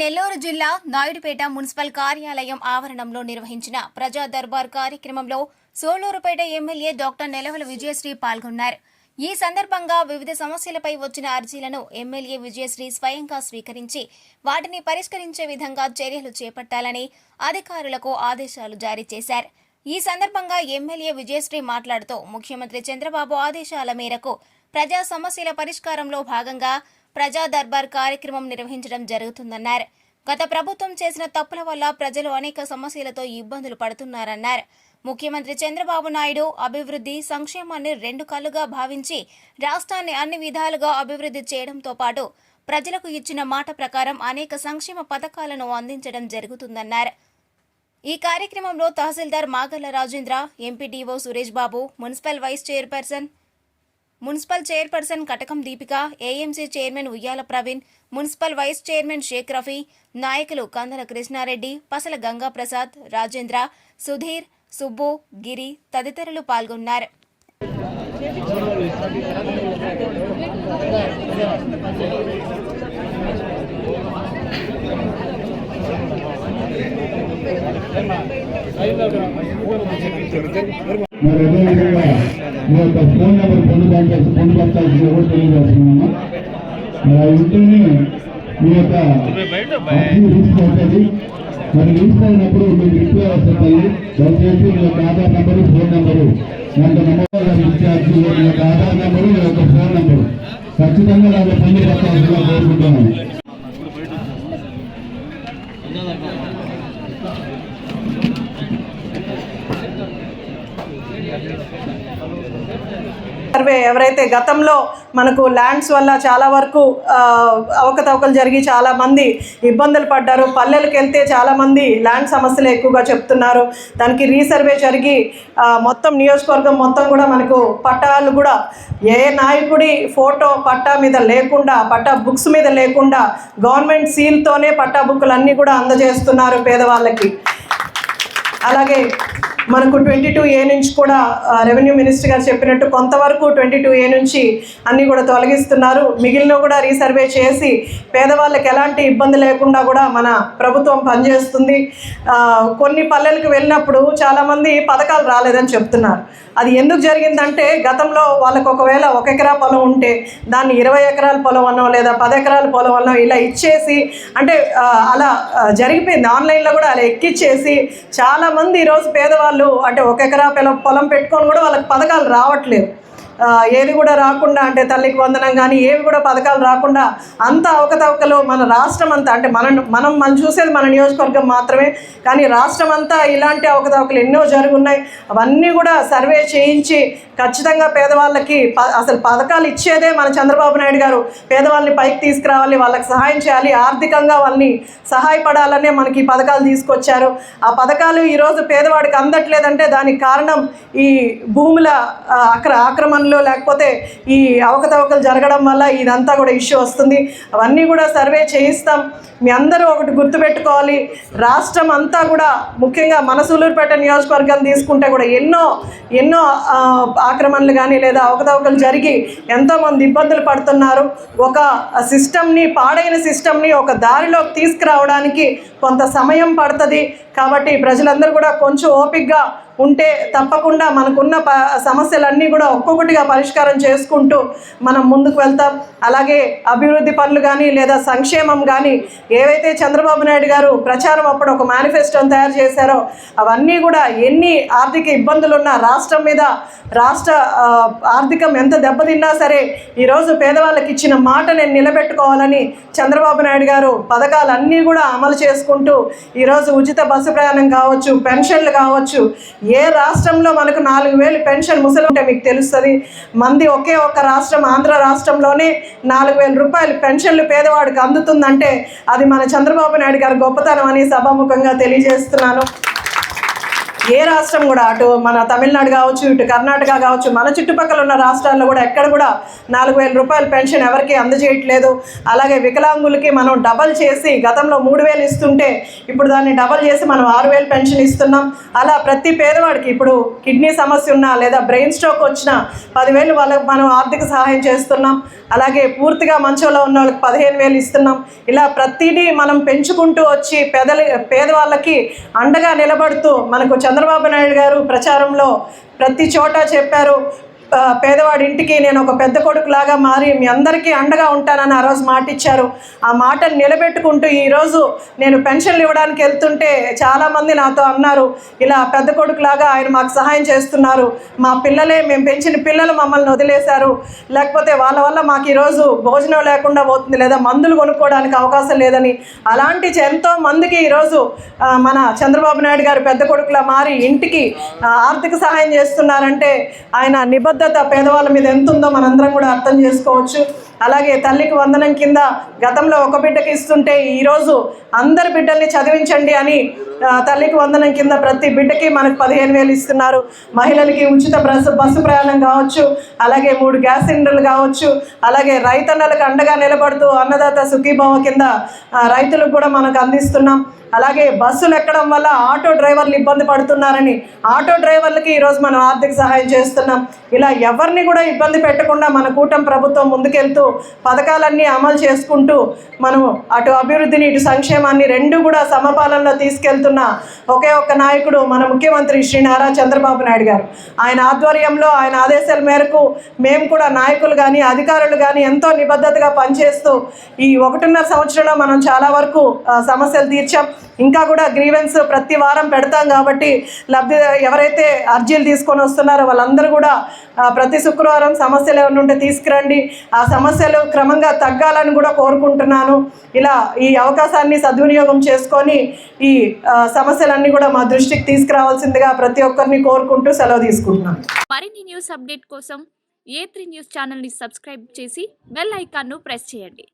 నెల్లూరు జిల్లా నాయుడుపేట మున్సిపల్ కార్యాలయం ఆవరణంలో నిర్వహించిన ప్రజా దర్బార్ కార్యక్రమంలో సోలూరుపేట ఎమ్మెల్యే డాక్టర్ నెలవల విజయశ్రీ పాల్గొన్నారు. ఈ సందర్భంగా వివిధ సమస్యలపై వచ్చిన అర్జీలను ఎమ్మెల్యే విజయశ్రీ స్వయంగా స్వీకరించి వాటిని పరిష్కరించే విధంగా చర్యలు చేపట్టాలని అధికారులకు ఆదేశాలు జారీ చేశారు. ఈ సందర్భంగా ఎమ్మెల్యే విజయశ్రీ మాట్లాడుతూ ముఖ్యమంత్రి చంద్రబాబు ఆదేశాల మేరకు ప్రజా సమస్యల పరిష్కారంలో భాగంగా ప్రజా దర్బార్ కార్యక్రమం నిర్వహించడం జరుగుతుందన్నారు. గత ప్రభుత్వం చేసిన తప్పుల వల్ల ప్రజలు అనేక సమస్యలతో ఇబ్బందులు పడుతున్నారన్నారు. ముఖ్యమంత్రి చంద్రబాబు నాయుడు అభివృద్ధి సంక్షేమాన్ని రెండు కళ్ళుగా భావించి రాష్ట్రాన్ని అన్ని విధాలుగా అభివృద్ధి చేయడంతో పాటు ప్రజలకు ఇచ్చిన మాట ప్రకారం అనేక సంక్షేమ పథకాలను అందించడం జరుగుతుందన్నారు. ఈ కార్యక్రమంలో తహసీల్దార్ Magalla Rajendra MPDO Suresh Babu municipal vice chairperson municipal chairperson Katakam Deepika AMC chairman Uyyala Praveen municipal vice chairman Shaik Rafi నాయకులు కందల కృష్ణారెడ్డి పసల గంగాప్రసాద్ రాజేంద్ర సుధీర్ సుబ్బు గిరి తదితరులు పాల్గొన్నారు. మరి మీ యొక్క ఫోన్ నెంబర్ పొందుపరచాల్సి పొందుపరచాల్సి కూడా తెలియజేస్తున్నాము మరి అవి ఉంటేనే మీ యొక్క అర్జీ రిజిస్టర్ అవుతుంది మరి రిజిస్టర్ అయినప్పుడు మీకు రిప్లై వస్తుంది దయచేసి మీ యొక్క ఆధార్ నెంబరు ఫోన్ నెంబరు దాంట్లో నమోదు ఇచ్చే మీ యొక్క ఆధార్ నెంబరు మీ యొక్క ఫోన్ నెంబరు. ఖచ్చితంగా దాంట్లో పొందుపరచాల్సిందిగా కోరుకుంటున్నాను. సర్వే ఎవరైతే గతంలో మనకు ల్యాండ్స్ వల్ల చాలా వరకు అవకతవకలు జరిగి చాలా మంది ఇబ్బందులు పడ్డారు. పల్లెలకు వెళ్తే చాలామంది ల్యాండ్ సమస్యలు ఎక్కువగా చెప్తున్నారు. దానికి రీసర్వే జరిగి మొత్తం నియోజకవర్గం మొత్తం కూడా మనకు పట్టాలు కూడా ఏ నాయకుడి ఫోటో పట్టా మీద లేకుండా పట్టా బుక్స్ మీద లేకుండా గవర్నమెంట్ సీల్తోనే పట్టా బుక్కులు అన్నీ కూడా అందజేస్తున్నారు పేదవాళ్ళకి. అలాగే మనకు ట్వంటీ టూ ఏ నుంచి కూడా రెవెన్యూ మినిస్టర్ గారు చెప్పినట్టు కొంతవరకు ట్వంటీ టూ ఏ నుంచి అన్నీ కూడా తొలగిస్తున్నారు. మిగిలిన కూడా రీసర్వే చేసి పేదవాళ్ళకి ఎలాంటి ఇబ్బంది లేకుండా కూడా మన ప్రభుత్వం పనిచేస్తుంది. కొన్ని పల్లెలకు వెళ్ళినప్పుడు చాలామంది పథకాలు రాలేదని చెప్తున్నారు. అది ఎందుకు జరిగిందంటే గతంలో వాళ్ళకు ఒకవేళ ఒక ఎకరా పొలం ఉంటే దాన్ని ఇరవై ఎకరాల పొలం అనో లేదా పది ఎకరాల పొలం అనో ఇలా ఇచ్చేసి అంటే అలా జరిగిపోయింది. ఆన్లైన్లో కూడా అలా ఎక్కిచ్చేసి చాలామంది ఈరోజు పేదవాళ్ళు అంటే ఒక ఎకరా పొలం పొలం పెట్టుకొని కూడా వాళ్ళకి పథకాలు రావట్లేదు. ఏది కూడా రాకుండా అంటే తల్లికి వందనం కానీ ఏవి కూడా పథకాలు రాకుండా అంత అవకతవకలు మన రాష్ట్రం అంతా అంటే మన మనం మనం చూసేది మన నియోజకవర్గం మాత్రమే కానీ రాష్ట్రం అంతా ఇలాంటి అవకతవకలు ఎన్నో జరుగున్నాయి. అవన్నీ కూడా సర్వే చేయించి ఖచ్చితంగా పేదవాళ్ళకి ప- అసలు పథకాలు ఇచ్చేదే మన చంద్రబాబు నాయుడు గారు. పేదవాళ్ళని పైకి తీసుకురావాలి వాళ్ళకి సహాయం చేయాలి ఆర్థికంగా వాళ్ళని సహాయపడాలనే మనకి ఈ పథకాలు తీసుకొచ్చారు. ఆ పథకాలు ఈరోజు పేదవాడికి అందట్లేదంటే దానికి కారణం ఈ భూముల అక్ర ఆక్రమణ ఆక్రమణలు లేకపోతే ఈ అవకతవకలు జరగడం వల్ల ఇదంతా కూడా ఇష్యూ వస్తుంది. అవన్నీ కూడా సర్వే చేయిస్తాం. మీ అందరూ ఒకటి గుర్తుపెట్టుకోవాలి. రాష్ట్రం అంతా కూడా ముఖ్యంగా మన సూలూరుపేట నియోజకవర్గం తీసుకుంటే కూడా ఎన్నో ఎన్నో ఆక్రమణలు కానీ లేదా అవకతవకలు జరిగి ఎంతోమంది ఇబ్బందులు పడుతున్నారు. ఒక సిస్టమ్ని పాడైన సిస్టమ్ని ఒక దారిలోకి తీసుకురావడానికి కొంత సమయం పడుతుంది. కాబట్టి ప్రజలందరూ కూడా కొంచెం ఓపిక్గా ఉంటే తప్పకుండా మనకున్న ప సమస్యలన్నీ కూడా ఒక్కొక్కటిగా పరిష్కారం చేసుకుంటూ మనం ముందుకు వెళ్తాం. అలాగే అభివృద్ధి పనులు కానీ లేదా సంక్షేమం కానీ ఏవైతే చంద్రబాబు నాయుడు గారు ప్రచారం అప్పుడు ఒక మేనిఫెస్టోని తయారు చేశారో అవన్నీ కూడా ఎన్ని ఆర్థిక ఇబ్బందులు ఉన్నా రాష్ట్రం మీద రాష్ట్ర ఆర్థికం ఎంత దెబ్బతిన్నా సరే ఈరోజు పేదవాళ్ళకి ఇచ్చిన మాట నేను నిలబెట్టుకోవాలని చంద్రబాబు నాయుడు గారు పథకాలన్నీ కూడా అమలు చేసుకుంటూ ఈరోజు ఉచిత బస్సు ప్రయాణం కావచ్చు పెన్షన్లు కావచ్చు ఏ రాష్ట్రంలో మనకు నాలుగు వేలు పెన్షన్ ముసలి ఉంటే మీకు తెలుస్తుంది? మంది ఒకే ఒక్క రాష్ట్రం ఆంధ్ర రాష్ట్రంలోనే నాలుగు వేల రూపాయలు పెన్షన్లు పేదవాడికి అందుతుందంటే అది మన చంద్రబాబు నాయుడు గారి గొప్పతనం అని సభాముఖంగా తెలియజేస్తున్నాను. ఏ రాష్ట్రం కూడా అటు మన తమిళనాడు కావచ్చు ఇటు కర్ణాటక కావచ్చు మన చుట్టుపక్కల ఉన్న రాష్ట్రాల్లో కూడా ఎక్కడ కూడా నాలుగు వేల రూపాయల పెన్షన్ ఎవరికి అందజేయట్లేదు. అలాగే వికలాంగులకి మనం డబల్ చేసి గతంలో మూడు వేలు ఇస్తుంటే ఇప్పుడు దాన్ని డబల్ చేసి మనం ఆరు వేలు పెన్షన్ ఇస్తున్నాం. అలా ప్రతి పేదవాడికి ఇప్పుడు కిడ్నీ సమస్య ఉన్నా లేదా బ్రెయిన్ స్ట్రోక్ వచ్చినా పదివేలు వాళ్ళకి మనం ఆర్థిక సహాయం చేస్తున్నాం. అలాగే పూర్తిగా మంచంలో ఉన్న వాళ్ళకి పదిహేను వేలు ఇస్తున్నాం. ఇలా ప్రతిదీ మనం పెంచుకుంటూ వచ్చి పేదల పేదవాళ్ళకి అండగా నిలబడుతూ మనకు చంద్రబాబు నాయుడు గారు ప్రచారంలో ప్రతి చోట చెప్పారు. పేదవాడి ఇంటికి నేను ఒక పెద్ద కొడుకులాగా మారి మీ అందరికీ అండగా ఉంటానని ఆ రోజు మాట ఇచ్చారు ఆ మాటను నిలబెట్టుకుంటూ ఈరోజు నేను పెన్షన్లు ఇవ్వడానికి వెళ్తుంటే చాలామంది నాతో అన్నారు ఇలా పెద్ద కొడుకులాగా ఆయన మాకు సహాయం చేస్తున్నారు. మా పిల్లలే మేము పెంచిన పిల్లలు మమ్మల్ని వదిలేశారు. లేకపోతే వాళ్ళ వల్ల మాకు ఈరోజు భోజనం లేకుండా పోతుంది లేదా మందులు కొనుక్కోవడానికి అవకాశం లేదని. అలాంటి ఎంతో మందికి ఈరోజు మన చంద్రబాబు నాయుడు గారు పెద్ద కొడుకులా మారి ఇంటికి ఆర్థిక సహాయం చేస్తున్నారంటే ఆయన బద్ధత పేదవాళ్ళ మీద ఎంత ఉందో మనందరం కూడా అర్థం చేసుకోవచ్చు. అలాగే తల్లికి వందనం కింద గతంలో ఒక బిడ్డకి ఇస్తుంటే ఈరోజు అందరి బిడ్డల్ని చదివించండి అని తల్లికి వందనం కింద ప్రతి బిడ్డకి మనకు పదిహేను వేలు ఇస్తున్నారు. మహిళలకి ఉచిత బస్సు బస్సు ప్రయాణం కావచ్చు అలాగే మూడు గ్యాస్ సిలిండర్లు కావచ్చు అలాగే రైతన్నలకు అండగా నిలబడుతూ అన్నదాత సుఖీభావ కింద రైతులకు కూడా మనకు అందిస్తున్నాం. అలాగే బస్సులు ఎక్కడం వల్ల ఆటో డ్రైవర్లు ఇబ్బంది పడుతున్నారని ఆటో డ్రైవర్లకి ఈరోజు మనం ఆర్థిక సహాయం చేస్తున్నాం. ఇలా ఎవరిని కూడా ఇబ్బంది పెట్టకుండా మన కూటమి ప్రభుత్వం ముందుకెళ్తూ పథకాలన్నీ అమలు చేసుకుంటూ మనం అటు అభివృద్ధిని ఇటు సంక్షేమాన్ని రెండు కూడా సమపాలనలో తీసుకెళ్తున్న ఒకే ఒక్క నాయకుడు మన ముఖ్యమంత్రి శ్రీ నారా చంద్రబాబు నాయుడు గారు. ఆయన ఆధ్వర్యంలో ఆయన ఆదేశాల మేరకు మేము కూడా నాయకులు కానీ అధికారులు కానీ ఎంతో నిబద్ధతగా పనిచేస్తూ ఈ ఒకటిన్నర సంవత్సరంలో మనం చాలా వరకు సమస్యలు తీర్చాం. ఇంకా కూడా గ్రీవెన్స్ ప్రతి వారం పెడతాం కాబట్టి లబ్ధి ఎవరైతే అర్జీలు తీసుకొని వస్తున్నారో వాళ్ళందరూ కూడా ప్రతి శుక్రవారం సమస్యలు ఏమైనా ఉంటే తీసుకురండి. ఆ సమస్యలు క్రమంగా తగ్గాలని కూడా కోరుకుంటున్నాను. ఇలా ఈ అవకాశాన్ని సద్వినియోగం చేసుకొని ఈ సమస్యలన్నీ కూడా మా దృష్టికి తీసుకురావాల్సిందిగా ప్రతి ఒక్కరిని కోరుకుంటూ సెలవు తీసుకుంటున్నాను. మరిన్ని న్యూస్ అప్డేట్ కోసం ఏ త్రీ న్యూస్ ఛానల్ని సబ్స్క్రైబ్ చేసి బెల్ ఐకాన్ను ప్రెస్ చేయండి.